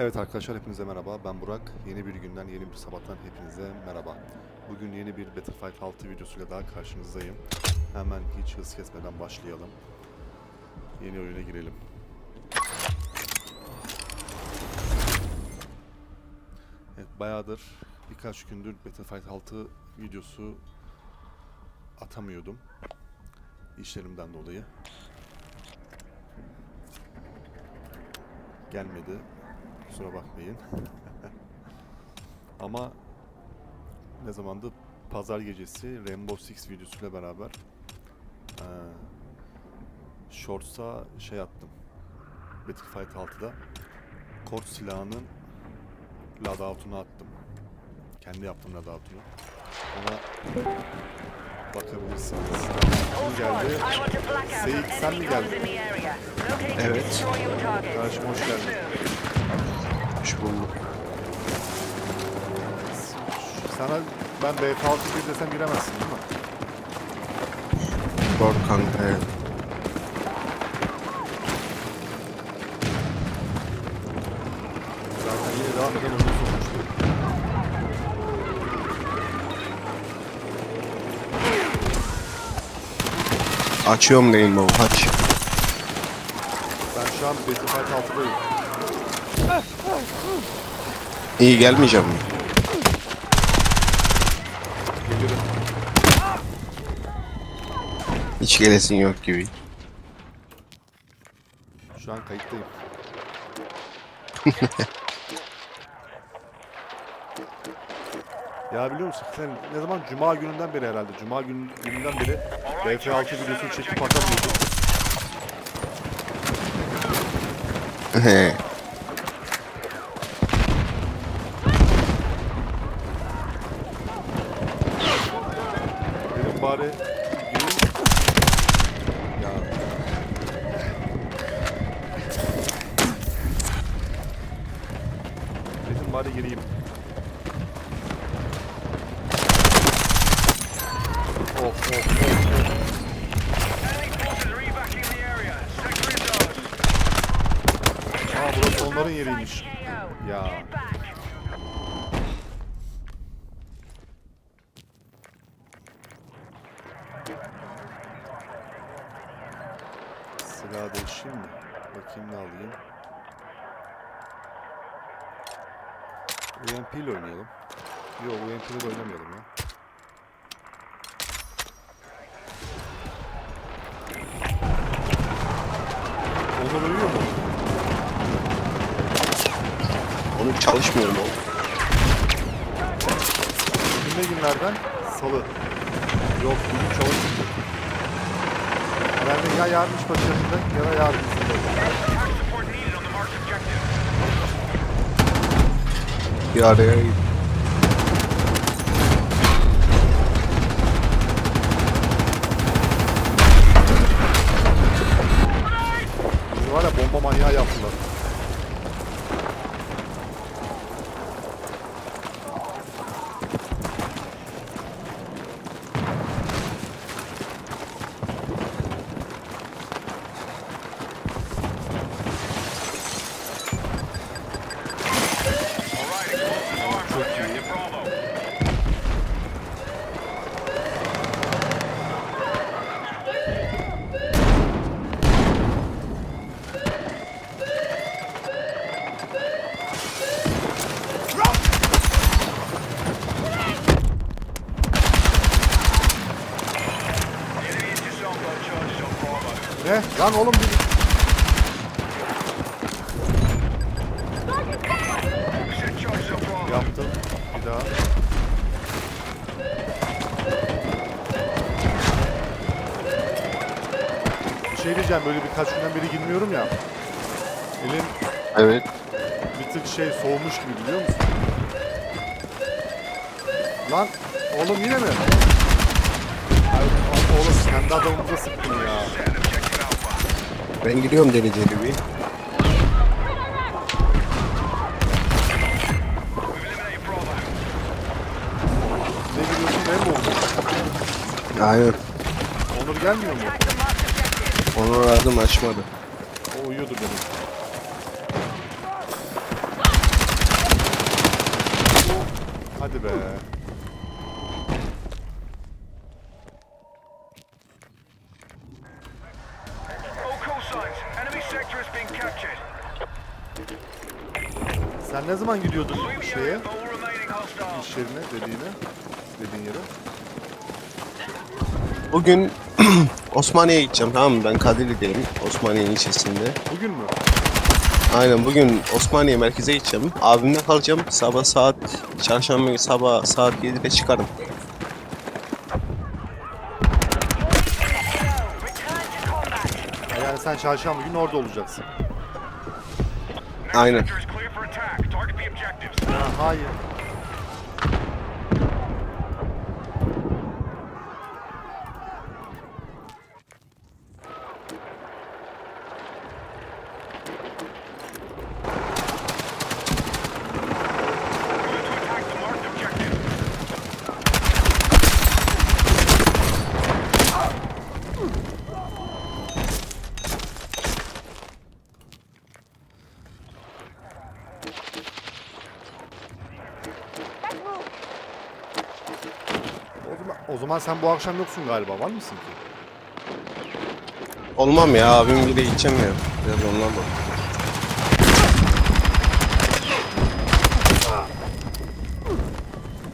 Evet arkadaşlar hepinize merhaba. Ben Burak. Yeni bir günden, yeni bir sabahtan hepinize merhaba. Bugün yeni bir Battlefield 6 videosuyla daha karşınızdayım. Hemen hiç hız kesmeden başlayalım. Yeni oyuna girelim. Evet bayağıdır birkaç gündür Battlefield 6 videosu atamıyordum. İşlerimden dolayı. Gelmedi. Kusura bakmayın. Ama ne zamandı pazar gecesi Rainbow Six videosuyla beraber eee Shorts'a şey attım. Battlefield 6'da Kort silahının loadout'unu attım. Kendi yaptım loadout'unu. Ona bakabilirsiniz. Kim geldi? Seyit, sen mi geldin? Evet. Kardeşim hoş geldin. Hoş bulduk. Sana ben BF6 bir desem giremezsin değil mi? Doğru kanka evet. Zaten yine devam eden oyun sonuçtu. Açıyorum Rainbow aç. Ben şu an Battlefield 6'dayım. İyi gelmeyeceğim mi? Gelirim. Hiç gelesin yok gibi. Şu an kayıttayım. ya biliyor musun sen ne zaman Cuma gününden beri herhalde Cuma gün, gününden beri BF6 videosunu çekip atamıyordum. He. Dedim bari gireyim. Ya Dedim bari gireyim. Of of of. Aa burası onların yeriymiş. Ya. UMP ile oynayalım. Yok UMP ile de oynamayalım ya. Onlar ölüyor mu? Onu çalışmıyor mu? Bugün ne günlerden? Salı. Yok bugün çalışmıyor. Herhalde ya yarın iş başlarında ya da yarın Bir araya git. Var ya bomba manyağı yaptılar. All right, explosive arms on objective Bravo. Enemy into zone low charges on Bravo. Ne? Lan oğlum bir... Set charges on Bravo. Yaptım. Bir daha. Bir şey diyeceğim böyle birkaç günden beri girmiyorum ya. Elim Evet. bir tık şey soğumuş gibi biliyor musun? Lan oğlum yine mi? Ay, oğlum kendi adamımıza sıktın ya. Ben gidiyorum dereceli bir. Ne giriyorsun ne mi? Hayır. Onur gelmiyor mu? Onu aradım açmadı. O uyuyordu benim. Been captured. Sen ne zaman gidiyordun şeye? İş yerine dediğine? Dediğin yere? Bugün Osmaniye'ye gideceğim tamam mı? Ben Kadirli'deyim. Osmaniye ilçesinde. Bugün mü? Aynen bugün Osmaniye merkeze gideceğim. Abimle kalacağım. Sabah saat çarşamba günü sabah saat 7'de çıkarım. Yani sen çarşamba günü orada olacaksın. Aynen. Sector zaman sen bu akşam yoksun galiba. Var mısın ki? Olmam ya abim bile ya. Biraz ondan bak.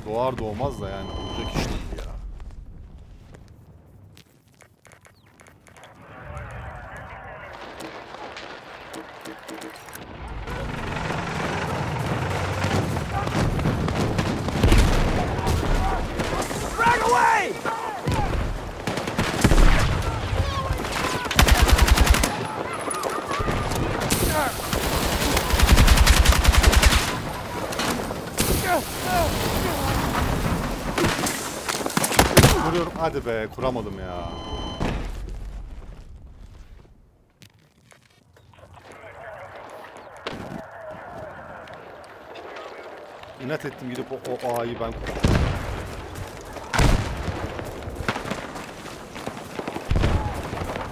Doğar doğmaz da yani olacak iş değil ya. Kuruyorum. Hadi be kuramadım ya. İnat ettim gidip o, o A'yı ben kurdum.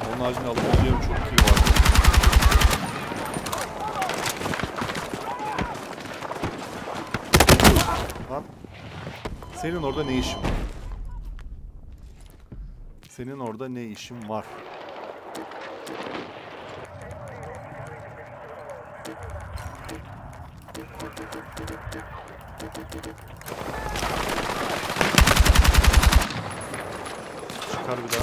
Onun haricinde alabileceğim çok iyi var. Lan. Senin orada ne işin var? Senin orada ne işin var? Çıkar bir daha.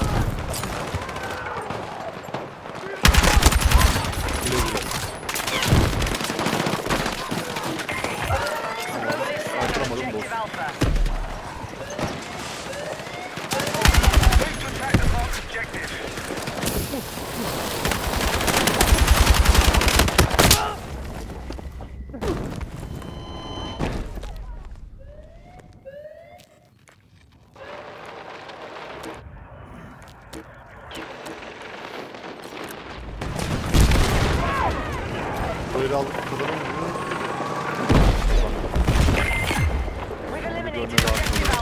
Böyle aldık kazanır mı? We've eliminated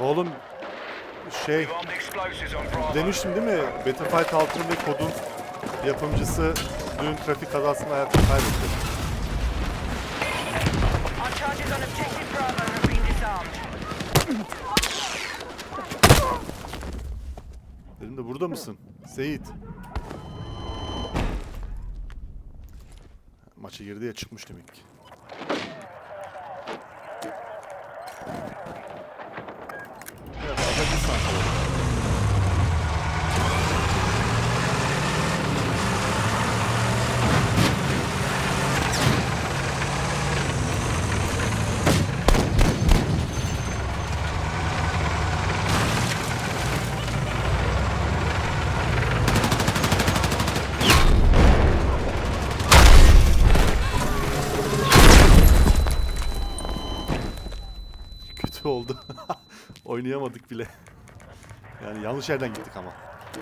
Oğlum şey demiştim değil mi? Battlefield 6'nın ve kodun yapımcısı dün trafik kazasında hayatını kaybetti. Dedim de burada mısın? Seyit. Maça girdi ya çıkmış demek Oynayamadık bile. Yani yanlış yerden gittik ama.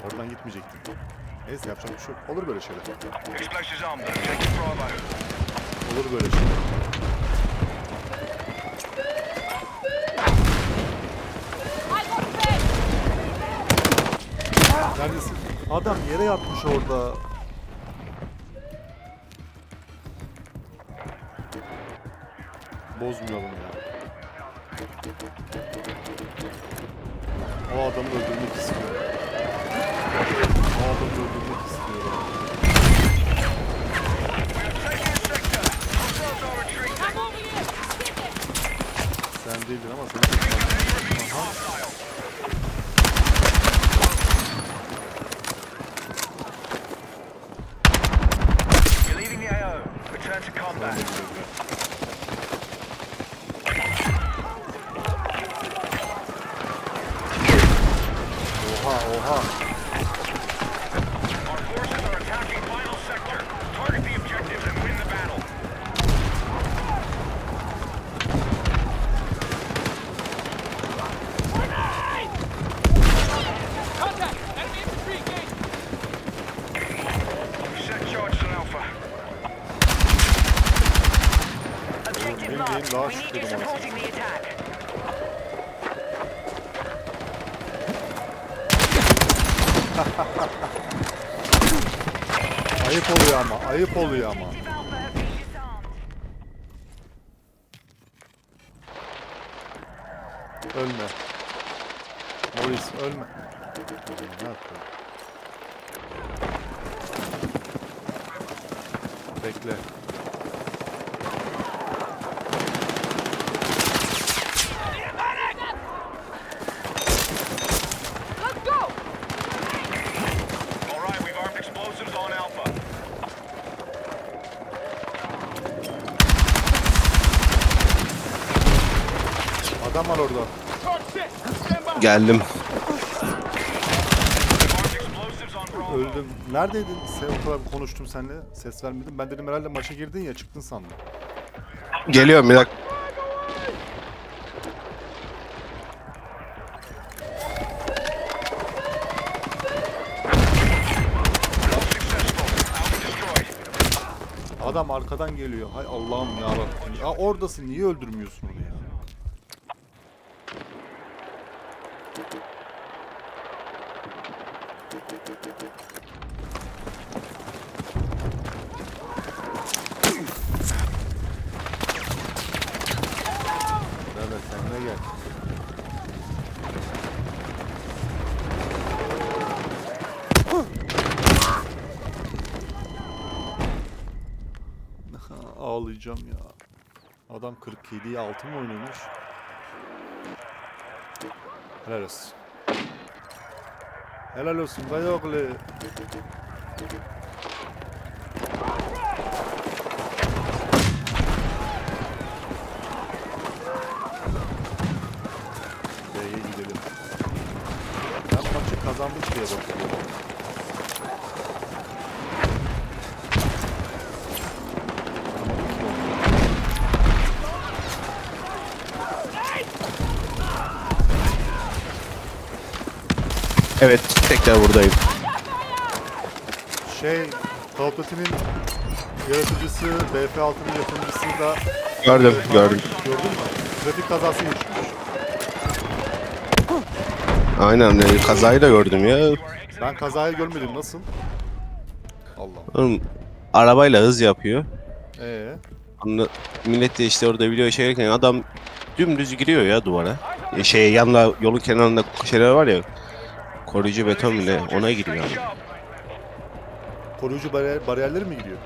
Oradan gitmeyecektik. Neyse yapacak bir şey yok. Olur böyle şeyler. Olur böyle şeyler. Neredesin? Adam yere yatmış orada. Bozmayalım ya. O adamı öldürmek istiyor. O adamı öldürmek istiyor. Taking sector. Hostiles are retreating. Sen değildin ama tutmam. Aha. Supporting the attack. Ayıp oluyor ama. Ayıp oluyor ama. Adam var orada. Geldim. Öldüm. Neredeydin? Sen o kadar konuştum seninle. Ses vermedin. Ben dedim herhalde maça girdin ya çıktın sandım. Geliyorum bir dakika. Adam arkadan geliyor. Hay Allah'ım ya Rabbim. Ya oradasın. Niye öldürmüyorsun onu ya? Evet kendine gel. Ağlayacağım ya. Adam 47'ye 6 mı oynamış? Helal olsun. Helal olsun Gayoglu. B'ye Evet tekrar buradayım. Şey, Duty'nin yaratıcısı, BF6'nın yapımcısı da Gördüm gördüm. gördün mü? Trafik kazası geçirmiş. Aynen e, kazayı da gördüm ya. Ben kazayı görmedim. Nasıl? Allah. Oğlum, arabayla hız yapıyor. Ee, Anla, millet de işte orada video çekerken adam dümdüz giriyor ya duvara. E, şeye yanında yolun kenarında şeyler var ya. Koruyucu beton bile ona giriyor. Job. koruyucu bariyer, bariyerleri mi gidiyor?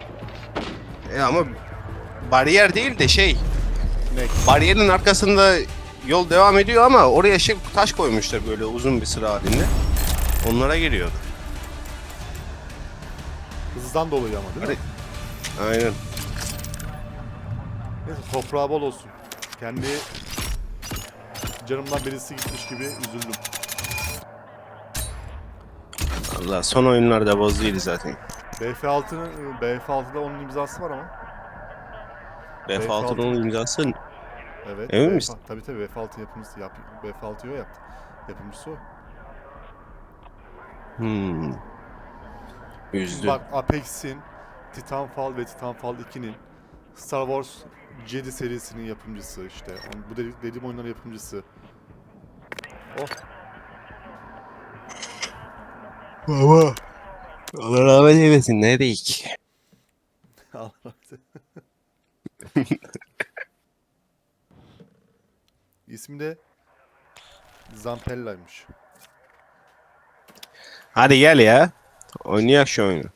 E ama bariyer değil de şey. Ne? Bariyerin arkasında yol devam ediyor ama oraya şey taş koymuşlar böyle uzun bir sıra halinde. Onlara giriyor. Hızdan dolayı ama değil mi? Aynen. Neyse toprağı bol olsun. Kendi canımdan birisi gitmiş gibi üzüldüm. Allah son oyunlarda bozduydu zaten. BF6'nın BF6'da onun imzası var ama. BF6'nın imzası Evet. Emin VF misin? Tabii tabii F6 yapımcısı yap. F6'yı o yaptı. Yapımcısı o. Hmm. Üzdü. Bak Apex'in, Titanfall ve Titanfall 2'nin Star Wars Jedi serisinin yapımcısı işte. Bu dedi- dediğim oyunların yapımcısı. Oh. Baba. Allah rahmet eylesin. Ne deyik? Allah rahmet İsmi de Zampella'ymış. Hadi gel ya. Oynayak şu oyunu.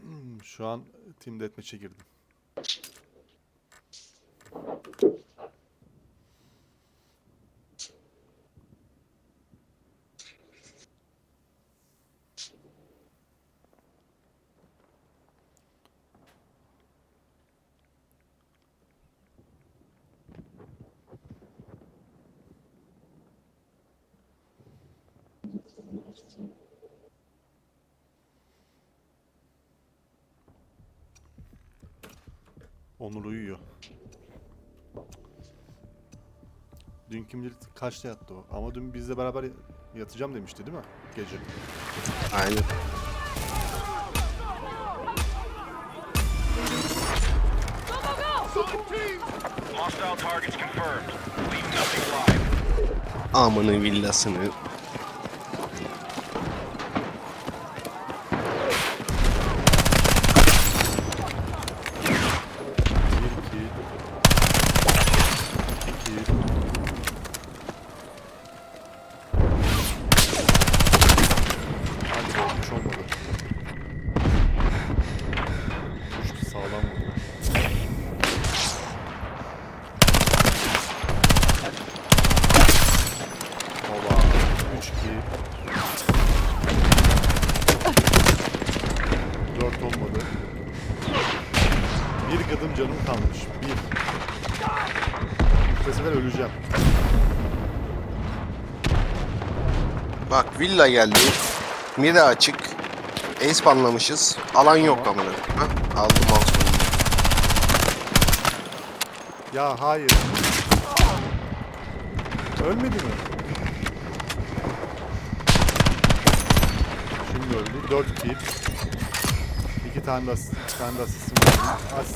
Hmm, Şu an Team Deathmatch'e girdim. Onur uyuyor. Dün kim bilir kaçta yattı o? Ama dün bizle beraber yatacağım demişti değil mi? Gece. Aynen. Hostile targets confirmed. Leave nothing live. Amını villasını. Villa geldi. Mira açık. Ace banlamışız. Alan yok amına. Ha? Aldım mouse'u. Ya hayır. Ölmedi mi? Şimdi öldü. 4 kill. 2 tane de asist, iki tane de asistim var. As.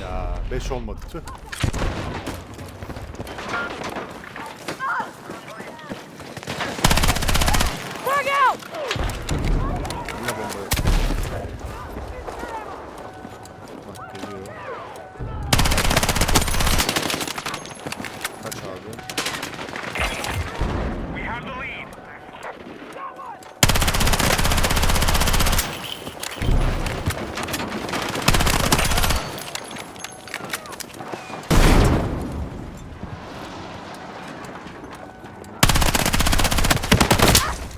Ya 5 olmadı tüh. Frag out! Yine bomba yok. Bak geliyor. Kaç abi? We have the lead.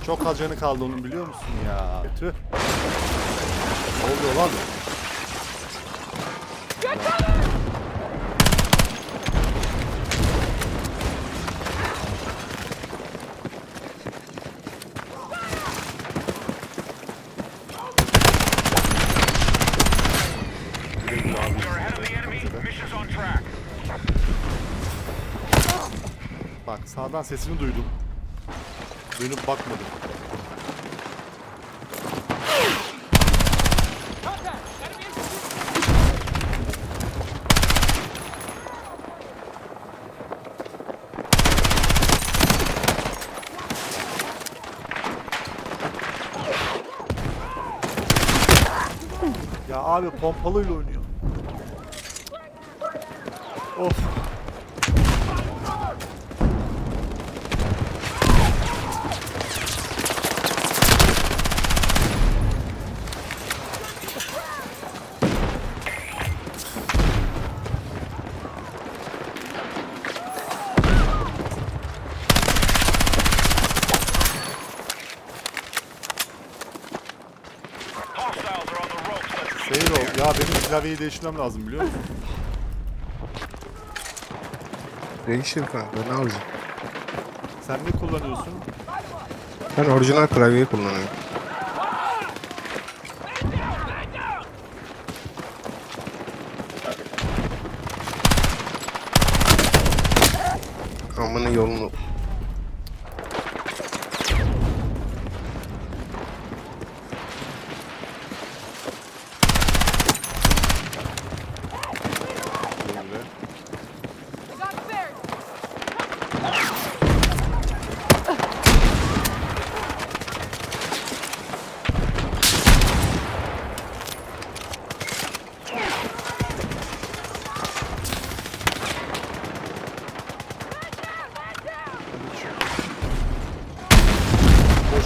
Çok az canı kaldı onun biliyor musun ya? Tüh. Ne oluyor lan? Bak sağdan sesini duydum. Dönüp bakmadım. Ya abi pompalıyla oynuyor. Of. Haneyi değiştirmem lazım biliyor musun? Değişir kanka ne alacağım? Sen ne kullanıyorsun? Ben orijinal klavyeyi kullanıyorum. Amına yolunu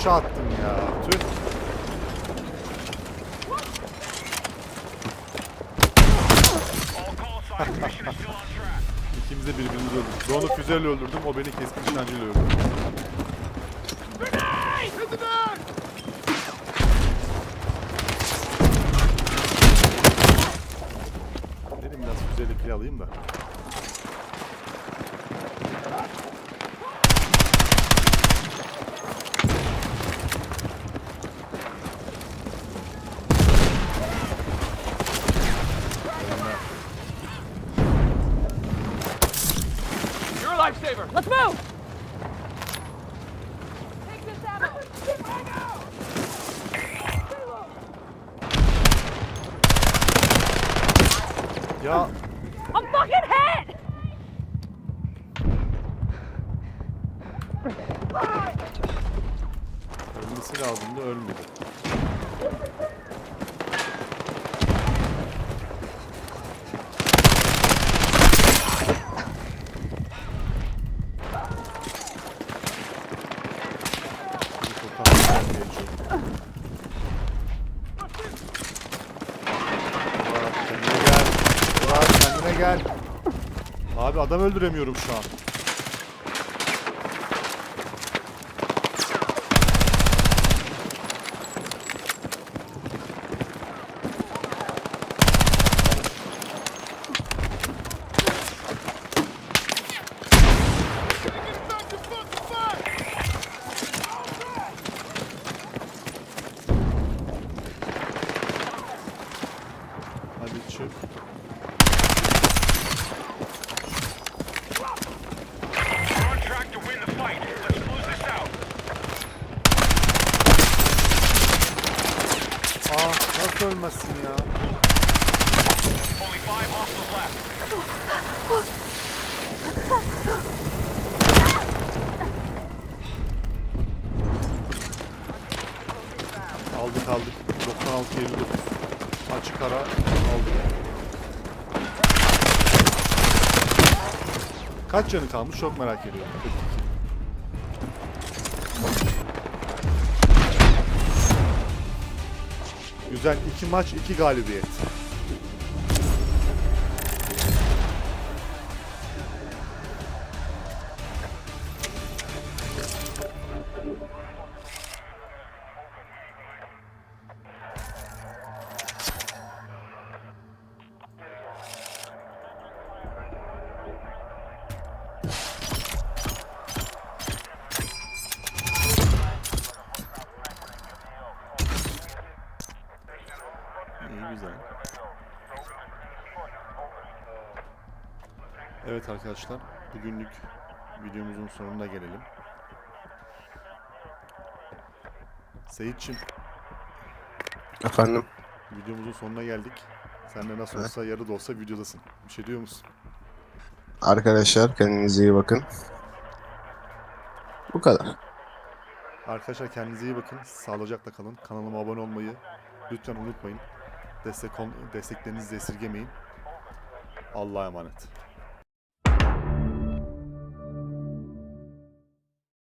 Boşa attım ya. Tüh. İkimiz de birbirimizi öldürdük. Onu füzeyle öldürdüm. O beni keskin nişancıyla öldürdü. Dedim biraz füzeyle kill alayım da. Lifesaver. Let's move. Take this ammo. Ya I'm fucking hit! ölmesi lazımdı ölmedi. Adam öldüremiyorum şu an. Aldık aldık. 96 59. Açık ara aldık. Kaç canı kalmış çok merak ediyorum. 42. Güzel. iki maç iki galibiyet. Evet arkadaşlar, bugünlük videomuzun sonuna gelelim. Seyitçim, Efendim. videomuzun sonuna geldik. Sen de nasıl olsa yarı da olsa videodasın. Bir şey diyor musun? Arkadaşlar kendinize iyi bakın. Bu kadar. Arkadaşlar kendinize iyi bakın. Sağlıcakla kalın. Kanalıma abone olmayı lütfen unutmayın. Destek desteklerinizi de esirgemeyin. Allah'a emanet.